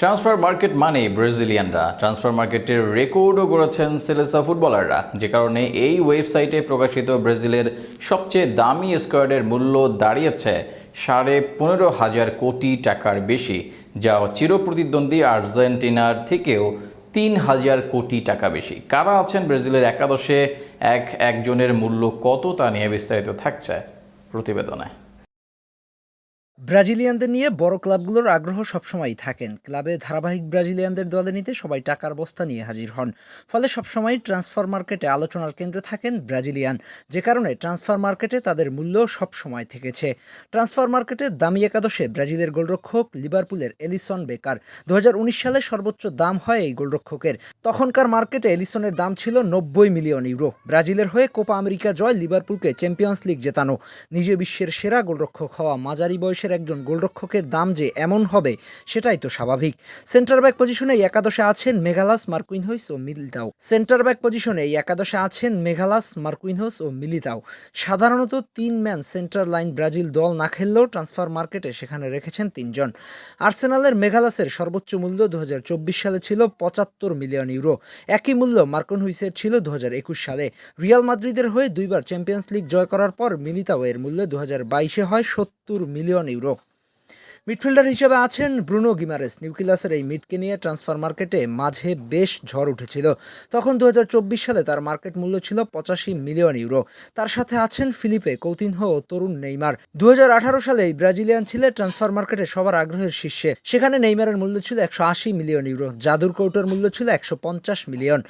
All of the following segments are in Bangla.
ট্রান্সফার মার্কেট মানে ব্রাজিলিয়ানরা ট্রান্সফার মার্কেটের রেকর্ডও গড়েছেন সেলেসা ফুটবলাররা যে কারণে এই ওয়েবসাইটে প্রকাশিত ব্রাজিলের সবচেয়ে দামি স্কোয়াডের মূল্য দাঁড়িয়েছে সাড়ে পনেরো হাজার কোটি টাকার বেশি, যা চিরপ্রতিদ্বন্দ্বী আর্জেন্টিনার থেকেও তিন হাজার কোটি টাকা বেশি। কারা আছেন ব্রাজিলের একাদশে? এক একজনের মূল্য কত তা নিয়ে বিস্তারিত থাকছে প্রতিবেদনে। ব্রাজিলিয়ানদের নিয়ে বড় ক্লাবগুলোর আগ্রহ সবসময়ই থাকেন। ক্লাবে ধারাবাহিক ব্রাজিলিয়ানদের দলে নিতে সবাই টাকার বস্তা নিয়ে হাজির হন। ফলে সবসময় ট্রান্সফার মার্কেটে আলোচনার কেন্দ্রে থাকেন ব্রাজিলিয়ান। যে কারণে ট্রান্সফার মার্কেটে তাদের মূল্য সবসময় থেকেছে। ট্রান্সফার মার্কেটে দামি একাদশে ব্রাজিলের গোলরক্ষক লিভারপুলের এলিসন বেকার। দু হাজার উনিশ সালে সর্বোচ্চ দাম হয় এই গোলরক্ষকের। তখনকার মার্কেটে এলিসনের দাম ছিল নব্বই মিলিয়ন ইউরো। ব্রাজিলের হয়ে কোপা আমেরিকা জয় লিভারপুলকে চ্যাম্পিয়ন্স লিগ জেতানো। নিজে বিশ্বের সেরা গোলরক্ষক হওয়া মাঝারি বয়সের একজন গোলরক্ষকের দাম যে এমন হবে সেটাই তো স্বাভাবিক। সেন্টার ব্যাক পজিশনে একাদশে আছেন মেঘালাস মার্কুইনহোইস ও মিলিতাও। সেন্টার ব্যাক পজিশনে একাদশে আছেন মেঘালাস মার্কুইনহোস ও মিলিতাও। সাধারণত তিন ম্যান সেন্টার লাইন ব্রাজিল দল না খেললেও ট্রান্সফার মার্কেটে সেখানে রেখেছেন তিনজন। আর্সেনালের মেঘালাসের সর্বোচ্চ মূল্য দু হাজার চব্বিশ সালে ছিল পঁচাত্তর মিলিয়ন ইউরো। একই মূল্য মার্কন হুইসের ছিল দু হাজার একুশ সালে। রিয়াল মাদ্রিদের হয়ে দুইবার চ্যাম্পিয়ন্স লিগ জয় করার পর মিলিতাও এর মূল্য দু হয় সত্তর মিলিয়ন ইউরো। 자유로 মিডফিল্ডার হিসেবে আছেন ব্রুনো গিমারেস। নিউক্লিয়াসের এই মিডকে নিয়ে ট্রান্সফার মার্কেটে মাঝে বেশ ঝড় উঠেছিল। তখন দুহাজার চব্বিশ সালে তার মার্কেট মূল্য ছিল পঁচাশি মিলিয়ন ইউরো। তার সাথে আছেন ফিলিপে, কৌতিনহ তরুণ নেইমার। দু সালে এই ব্রাজিলিয়ান ছিলেন ট্রান্সফার মার্কেটে সবার আগ্রহের শীর্ষে। সেখানে নেইমারের মূল্য ছিল একশো আশি মিলিয়ন ইউরো, জাদুর কৌটোর মূল্য ছিল একশো পঞ্চাশ মিলিয়ন।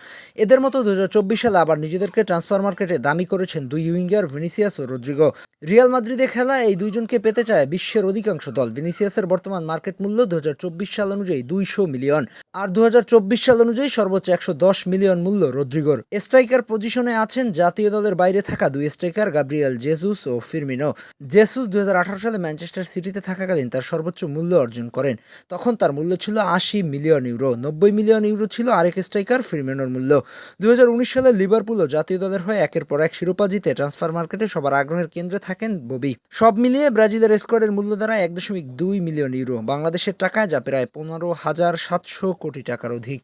এদের মতো দু হাজার চব্বিশ সালে আবার নিজেদেরকে ট্রান্সফার মার্কেটে দামি করেছেন দুই উইঙ্গার ভিনিসিয়াস ও রদ্রিগো। রিয়াল মাদ্রিদে খেলা এই দুইজনকে পেতে চায় বিশ্বের অধিকাংশ দল। ভিনিসিয়াসের বর্তমান মার্কেট মূল্য দু হাজার চব্বিশ সাল অনুযায়ী দুইশো মিলিয়ন। আর দু হাজার চব্বিশ সাল অনুযায়ী সর্বোচ্চ একশো দশ মিলিয়ন মূল্য রদ্রিগোর। স্ট্রাইকার পজিশনে আছেন জাতীয় দলের বাইরে থাকা দুই স্ট্রাইকার গাব্রিয়াল জেসুস ও ফিরমিনো। জেসুস দুহাজার আঠারো সালে ম্যানচেস্টার সিটিতে থাকাকালীন তার সর্বোচ্চ মূল্য অর্জন করেন। তখন তার মূল্য ছিল আশি মিলিয়ন ইউরো। নব্বই মিলিয়ন ইউরো ছিল আরেক স্ট্রাইকার ফিরমিনোর মূল্য। দুই হাজার উনিশ সালে লিভারপুল ও জাতীয় দলের হয়ে একের পর এক শিরোপা জিতে ট্রান্সফার মার্কেটে সবার আগ্রহের কেন্দ্রে থাকেন ববি। সব মিলিয়ে ব্রাজিলের স্কোয়াডের মূল্য দ্বারা এক দশমিক দুই মিলিয়ন ইউরো। বাংলাদেশের টাকায় যা প্রায় পনেরো হাজার সাতশো কোটি টাকার অধিক।